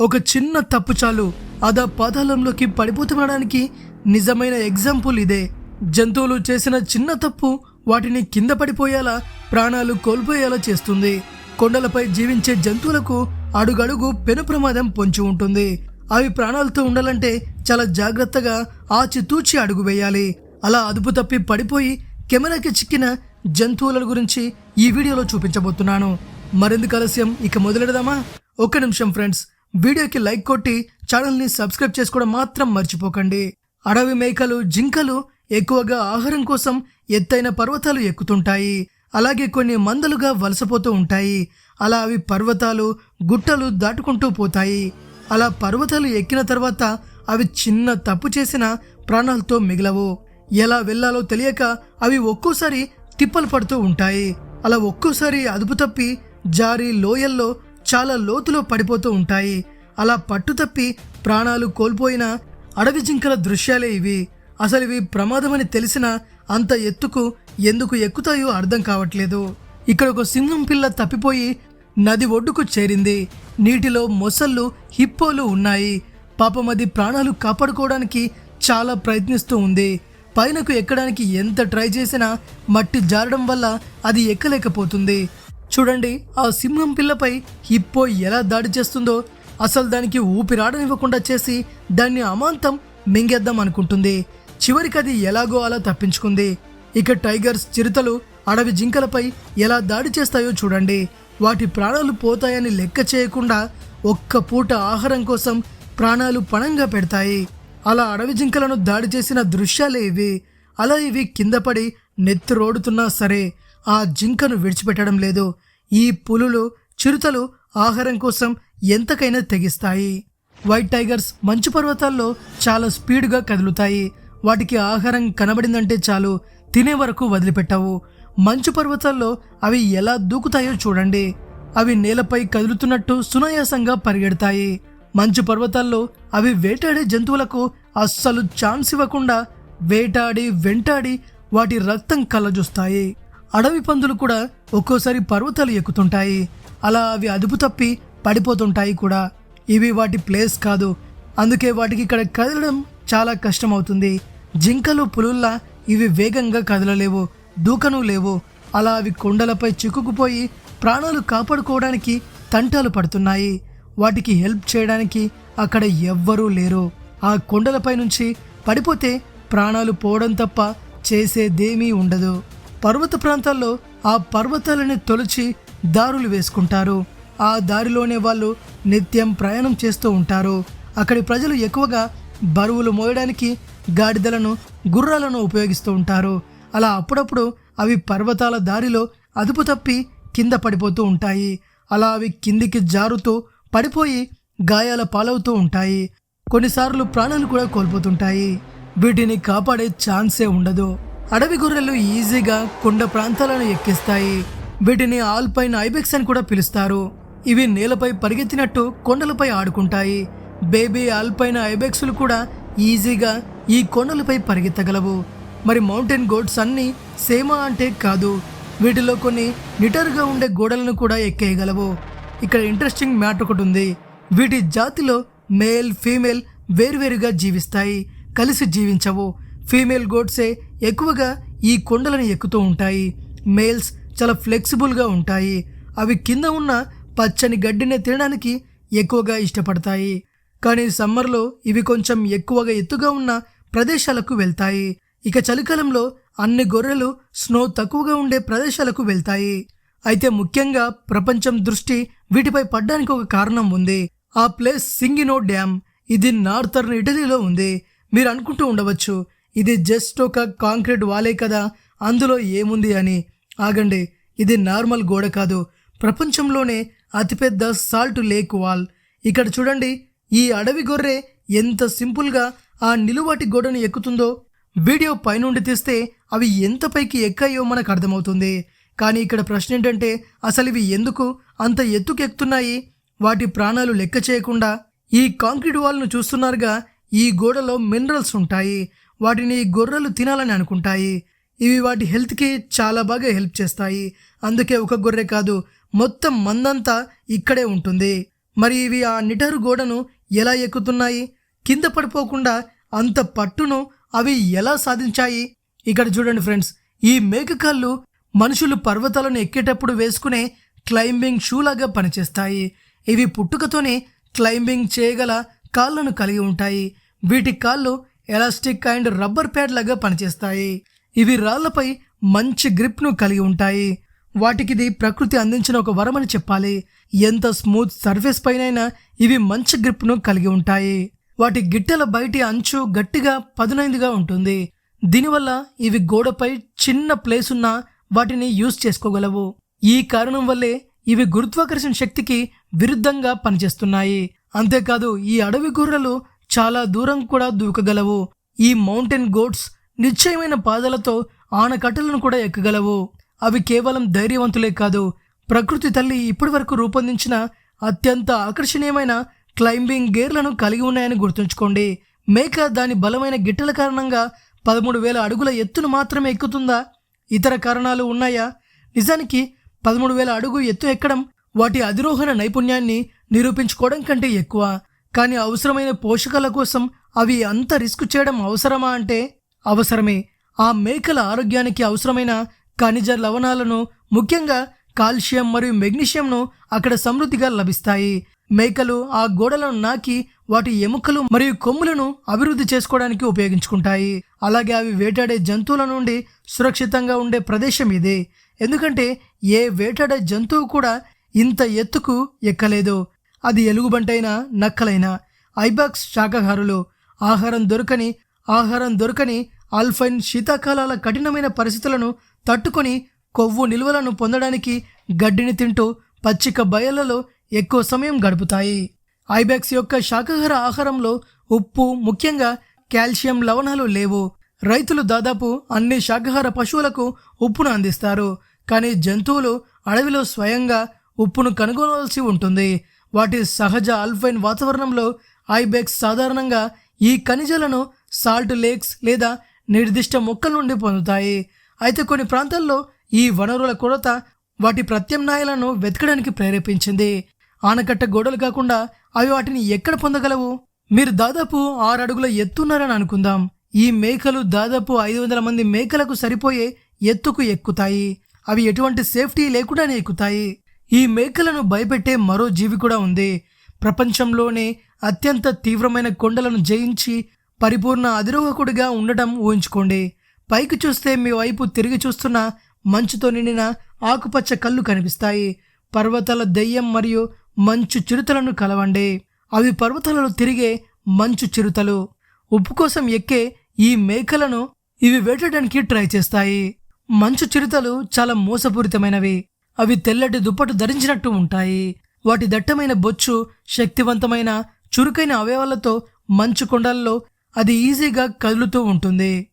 ఒక చిన్న తప్పు చాలు. అదా పాతాళంలోకి పడిపోతుండడానికి నిజమైన ఎగ్జాంపుల్ ఇదే. జంతువులు చేసిన చిన్న తప్పు వాటిని కింద పడిపోయేలా ప్రాణాలు కోల్పోయేలా చేస్తుంది. కొండలపై జీవించే జంతువులకు అడుగడుగు పెను ప్రమాదం పొంచి ఉంటుంది. అవి ప్రాణాలతో ఉండాలంటే చాలా జాగ్రత్తగా ఆచితూచి అడుగు వేయాలి. అలా అదుపు తప్పి పడిపోయి కెమెరాకి చిక్కిన జంతువుల గురించి ఈ వీడియోలో చూపించబోతున్నాను. మరెందుకు ఆలస్యం? ఇక మొదలెడదామా? ఒక్క నిమిషం ఫ్రెండ్స్ వీడియోకి లైక్ కొట్టి ఛానల్ని సబ్స్క్రైబ్ చేసుకోవడం మాత్రం మర్చిపోకండి. అడవి మేకలు జింకలు ఎక్కువగా ఆహారం కోసం ఎత్తైన పర్వతాలు ఎక్కుతుంటాయి. అలాగే కొన్ని మందలుగా వలసపోతూ ఉంటాయి. అలా అవి పర్వతాలు గుట్టలు దాటుకుంటూ పోతాయి. అలా పర్వతాలు ఎక్కిన తర్వాత అవి చిన్న తప్పు చేసిన ప్రాణాలతో మిగలవు. ఎలా వెళ్ళాలో తెలియక అవి ఒక్కోసారి తిప్పలు పడుతూ ఉంటాయి. అలా ఒక్కోసారి అదుపు తప్పి జారి లోయల్లో చాలా లోతులో పడిపోతూ ఉంటాయి. అలా పట్టు తప్పి ప్రాణాలు కోల్పోయిన అడవి జింకల దృశ్యాలే ఇవి. అసలు ఇవి ప్రమాదమని తెలిసిన అంత ఎత్తుకు ఎందుకు ఎక్కుతాయో అర్థం కావట్లేదు. ఇక్కడ ఒక సింహం పిల్ల తప్పిపోయి నది ఒడ్డుకు చేరింది. నీటిలో మొసళ్ళు హిప్పోలు ఉన్నాయి. పాపం అది ప్రాణాలు కాపాడుకోవడానికి చాలా ప్రయత్నిస్తూ ఉంది. పైనకు ఎక్కడానికి ఎంత ట్రై చేసినా మట్టి జారడం వల్ల అది ఎక్కలేకపోతుంది. చూడండి ఆ సింహం పిల్లపై హిప్పో ఎలా దాడి చేస్తుందో. అసలు దానికి ఊపిరాడనివ్వకుండా చేసి దాన్ని అమాంతం మింగేద్దాం అనుకుంటుంది. చివరికి అది ఎలాగో అలా తప్పించుకుంది. ఇక టైగర్స్ చిరుతలు అడవి జింకలపై ఎలా దాడి చేస్తాయో చూడండి. వాటి ప్రాణాలు పోతాయని లెక్క చేయకుండా ఒక్క పూట ఆహారం కోసం ప్రాణాలు పణంగా పెడతాయి. అలా అడవి జింకలను దాడి చేసిన దృశ్యాలే ఇవి. అలా ఇవి కింద పడి నెత్తిరోడుతున్నా సరే ఆ జింకను విడిచిపెట్టడం లేదు. ఈ పులులు చిరుతలు ఆహారం కోసం ఎంతకైనా తెగిస్తాయి. వైట్ టైగర్స్ మంచు పర్వతాల్లో చాలా స్పీడ్గా కదులుతాయి. వాటికి ఆహారం కనబడిందంటే చాలు తినే వరకు వదిలిపెట్టవు. మంచు పర్వతాల్లో అవి ఎలా దూకుతాయో చూడండి. అవి నేలపై కదులుతున్నట్టు సునాయాసంగా పరిగెడతాయి. మంచు పర్వతాల్లో అవి వేటాడే జంతువులకు అస్సలు ఛాన్స్ ఇవ్వకుండా వేటాడి వెంటాడి వాటి రక్తం కళ్ళజూస్తాయి. అడవి పందులు కూడా ఒక్కోసారి పర్వతాలు ఎక్కుతుంటాయి. అలా అవి అదుపు తప్పి పడిపోతుంటాయి కూడా. ఇవి వాటి ప్లేస్ కాదు. అందుకే వాటికి ఇక్కడ కదలడం చాలా కష్టం అవుతుంది జింకలు పులుల్లా ఇవి వేగంగా కదలలేవు దూకను లేవు. అలా అవి కొండలపై చిక్కుకుపోయి ప్రాణాలు కాపాడుకోవడానికి తంటాలు పడుతున్నాయి. వాటికి హెల్ప్ చేయడానికి అక్కడ ఎవ్వరూ లేరు. ఆ కొండలపై నుంచి పడిపోతే ప్రాణాలు పోవడం తప్ప చేసేదేమీ ఉండదు. పర్వత ప్రాంతాల్లో ఆ పర్వతాలని తొలిచి దారులు వేసుకుంటారు. ఆ దారిలోనే వాళ్ళు నిత్యం ప్రయాణం చేస్తూ ఉంటారు. అక్కడి ప్రజలు ఎక్కువగా బరువులు మోయడానికి గాడిదలను గుర్రాలను ఉపయోగిస్తూ ఉంటారు. అలా అప్పుడప్పుడు అవి పర్వతాల దారిలో అదుపు తప్పి కింద పడిపోతూ ఉంటాయి. అలా అవి కిందికి జారుతూ పడిపోయి గాయాల పాలవుతూ ఉంటాయి. కొన్నిసార్లు ప్రాణాలు కూడా కోల్పోతుంటాయి. వీటిని కాపాడే ఛాన్సే ఉండదు. అడవి గొర్రెలు ఈజీగా కొండ ప్రాంతాలను ఎక్కిస్తాయి. వీటిని ఆల్పైన్ ఐబెక్స్ అని కూడా పిలుస్తారు. ఇవి నేలపై పరిగెత్తినట్టు కొండలపై ఆడుకుంటాయి. బేబీ ఆల్పైన్ ఐబెక్స్లు కూడా ఈజీగా ఈ కొండలపై పరిగెత్తగలవు. మరి మౌంటైన్ గోడ్స్ అన్నీ సేమా అంటే కాదు. వీటిలో కొన్ని నిటర్గా ఉండే గోడలను కూడా ఎక్కేయగలవు. ఇక్కడ ఇంట్రెస్టింగ్ మ్యాటర్ ఒకటి ఉంది. వీటి జాతిలో మేల్ ఫీమేల్ వేరువేరుగా జీవిస్తాయి. కలిసి జీవించవు. ఫీమేల్ గోడ్సే ఎక్కువగా ఈ కొండలను ఎక్కుతూ ఉంటాయి. మేల్స్ చాలా ఫ్లెక్సిబుల్గా ఉంటాయి. అవి కింద ఉన్న పచ్చని గడ్డిని తినడానికి ఎక్కువగా ఇష్టపడతాయి. కానీ సమ్మర్లో ఇవి కొంచెం ఎక్కువగా ఎత్తుగా ఉన్న ప్రదేశాలకు వెళ్తాయి. ఇక చలికాలంలో అన్ని గొర్రెలు స్నో తక్కువగా ఉండే ప్రదేశాలకు వెళ్తాయి. అయితే ముఖ్యంగా ప్రపంచం దృష్టి వీటిపై పడ్డానికి ఒక కారణం ఉంది. ఆ ప్లేస్ సింగినో డ్యామ్. ఇది నార్థర్న్ ఇటలీలో ఉంది. మీరు అనుకుంటూ ఉండవచ్చు. ఇది జస్ట్ ఒక కాంక్రీట్ వాలే కదా అందులో ఏముంది అని. ఆగండి ఇది నార్మల్ గోడ కాదు. ప్రపంచంలోనే అతిపెద్ద సాల్ట్ లేక్ వాల్. ఇక్కడ చూడండి ఈ అడవి గొర్రె ఎంత సింపుల్గా ఆ నిలువాటి గోడను ఎక్కుతుందో. వీడియో పైనుండి తీస్తే అవి ఎంత పైకి ఎక్కాయో మనకు అర్థమవుతుంది. కానీ ఇక్కడ ప్రశ్న ఏంటంటే అసలు ఇవి ఎందుకు అంత ఎత్తుకు ఎక్కుతున్నాయి? వాటి ప్రాణాలు లెక్క చేయకుండా. ఈ కాంక్రీట్ వాల్ను చూస్తున్నారుగా ఈ గోడలో మినరల్స్ ఉంటాయి. వాటిని గొర్రెలు తినాలని అనుకుంటాయి. ఇవి వాటి హెల్త్కి చాలా బాగా హెల్ప్ చేస్తాయి. అందుకే ఒక గొర్రె కాదు మొత్తం మందంతా ఇక్కడే ఉంటుంది. మరి ఇవి ఆ నిటారు గోడను ఎలా ఎక్కుతున్నాయి? కింద పడిపోకుండా అంత పట్టును అవి ఎలా సాధించాయి? ఇక్కడ చూడండి ఫ్రెండ్స్ ఈ మేకకాళ్ళు మనుషులు పర్వతాలను ఎక్కేటప్పుడు వేసుకునే క్లైంబింగ్ షూలాగా పనిచేస్తాయి. ఇవి పుట్టుకతోనే క్లైంబింగ్ చేయగల కాళ్ళను కలిగి ఉంటాయి. వీటి కాళ్ళు ఎలాస్టిక్ అండ్ రబ్బర్ ప్యాడ్ లాగా పనిచేస్తాయి. ఇవి రాళ్ళపై మంచి గ్రిప్ను కలిగి ఉంటాయి. వాటికిది ప్రకృతి అందించిన ఒక వరమని చెప్పాలి. ఎంత స్మూత్ సర్ఫేస్ పైనైనా ఇవి మంచి గ్రిప్ను కలిగి ఉంటాయి. వాటి గిట్టెల బయటి అంచు గట్టిగా పదునైందిగా ఉంటుంది. దీనివల్ల ఇవి గోడపై చిన్న ప్లేస్ ఉన్నా వాటిని యూజ్ చేసుకోగలవు. ఈ కారణం వల్లే ఇవి గురుత్వాకర్షణ శక్తికి విరుద్ధంగా పనిచేస్తున్నాయి. అంతేకాదు ఈ అడవి గుర్రలు చాలా దూరం కూడా దూకగలవు. ఈ మౌంటైన్ గోట్స్ నిశ్చయమైన పాదాలతో ఆనకట్టలను కూడా ఎక్కగలవు. అవి కేవలం ధైర్యవంతులే కాదు ప్రకృతి తల్లి ఇప్పటి వరకు రూపొందించిన అత్యంత ఆకర్షణీయమైన క్లైంబింగ్ గేర్లను కలిగి ఉన్నాయని గుర్తుంచుకోండి. మేక దాని బలమైన గిట్టల కారణంగా పదమూడు వేల అడుగుల ఎత్తును మాత్రమే ఎక్కుతుందా? ఇతర కారణాలు ఉన్నాయా? నిజానికి పదమూడు వేల అడుగు ఎత్తు ఎక్కడం వాటి అధిరోహణ నైపుణ్యాన్ని నిరూపించుకోవడం కంటే ఎక్కువ. కానీ అవసరమైన పోషకాల కోసం అవి అంత రిస్క్ చేయడం అవసరమా అంటే అవసరమే. ఆ మేకల ఆరోగ్యానికి అవసరమైన ఖనిజ లవణాలను ముఖ్యంగా కాల్షియం మరియు మెగ్నీషియంను అక్కడ సమృద్ధిగా లభిస్తాయి. మేకలు ఆ గోడలను నాకి వాటి ఎముకలు మరియు కొమ్ములను అభివృద్ధి చేసుకోవడానికి ఉపయోగించుకుంటాయి. అలాగే అవి వేటాడే జంతువుల నుండి సురక్షితంగా ఉండే ప్రదేశం ఇదే. ఎందుకంటే ఏ వేటాడే జంతువు కూడా ఇంత ఎత్తుకు ఎక్కలేదు. అది ఎలుగుబంటైనా నక్కలైనా. ఐబాక్స్ శాఖాహారులు ఆహారం దొరకని ఆహారం దొరకని ఆల్ఫైన్ శీతాకాలాల కఠినమైన పరిస్థితులను తట్టుకొని కొవ్వు నిల్వలను పొందడానికి గడ్డిని తింటూ పచ్చిక బయళ్ళలో ఎక్కువ సమయం గడుపుతాయి. ఐబాక్స్ యొక్క శాకాహార ఆహారంలో ఉప్పు ముఖ్యంగా కాల్షియం లవణాలు లేవు. రైతులు దాదాపు అన్ని శాకాహార పశువులకు ఉప్పును అందిస్తారు. కానీ జంతువులు అడవిలో స్వయంగా ఉప్పును కనుగొనవలసి ఉంటుంది. వాటి సహజ ఆల్ఫైన్ వాతావరణంలో ఐబెక్స్ సాధారణంగా ఈ ఖనిజాలను సాల్ట్ లేక్స్ లేదా నిర్దిష్ట మొక్కల నుండి పొందుతాయి. అయితే కొన్ని ప్రాంతాల్లో ఈ వనరుల కొరత వాటి ప్రత్యామ్నాయాలను వెతకడానికి ప్రేరేపించింది. ఆనకట్ట గోడలు కాకుండా అవి వాటిని ఎక్కడ పొందగలవు? మీరు దాదాపు ఆరు అడుగుల ఎత్తున్నారని అనుకుందాం. ఈ మేకలు దాదాపు ఐదు వందల మంది మేకలకు సరిపోయే ఎత్తుకు ఎక్కుతాయి. అవి ఎటువంటి సేఫ్టీ లేకుండానే ఎక్కుతాయి. ఈ మేకలను భయపెట్టే మరో జీవి కూడా ఉంది. ప్రపంచంలోనే అత్యంత తీవ్రమైన కొండలను జయించి పరిపూర్ణ అధిరోహకుడిగా ఉండటం ఊహించుకోండి. పైకి చూస్తే మీ వైపు తిరిగి చూస్తున్న మంచుతో నిండిన ఆకుపచ్చ కళ్ళు కనిపిస్తాయి. పర్వతాల దెయ్యం మరియు మంచు చిరుతలను కలవండి. అవి పర్వతాలలో తిరిగే మంచు చిరుతలు. ఉప్పు కోసం ఎక్కే ఈ మేకలను ఇవి వేటడానికి ట్రై చేస్తాయి. మంచు చిరుతలు చాలా మోసపూరితమైనవి. అవి తెల్లటి దుప్పటు ధరించినట్టు ఉంటాయి. వాటి దట్టమైన బొచ్చు శక్తివంతమైన చురుకైన అవయవాలతో మంచు కొండల్లో అది ఈజీగా కదులుతూ ఉంటుంది.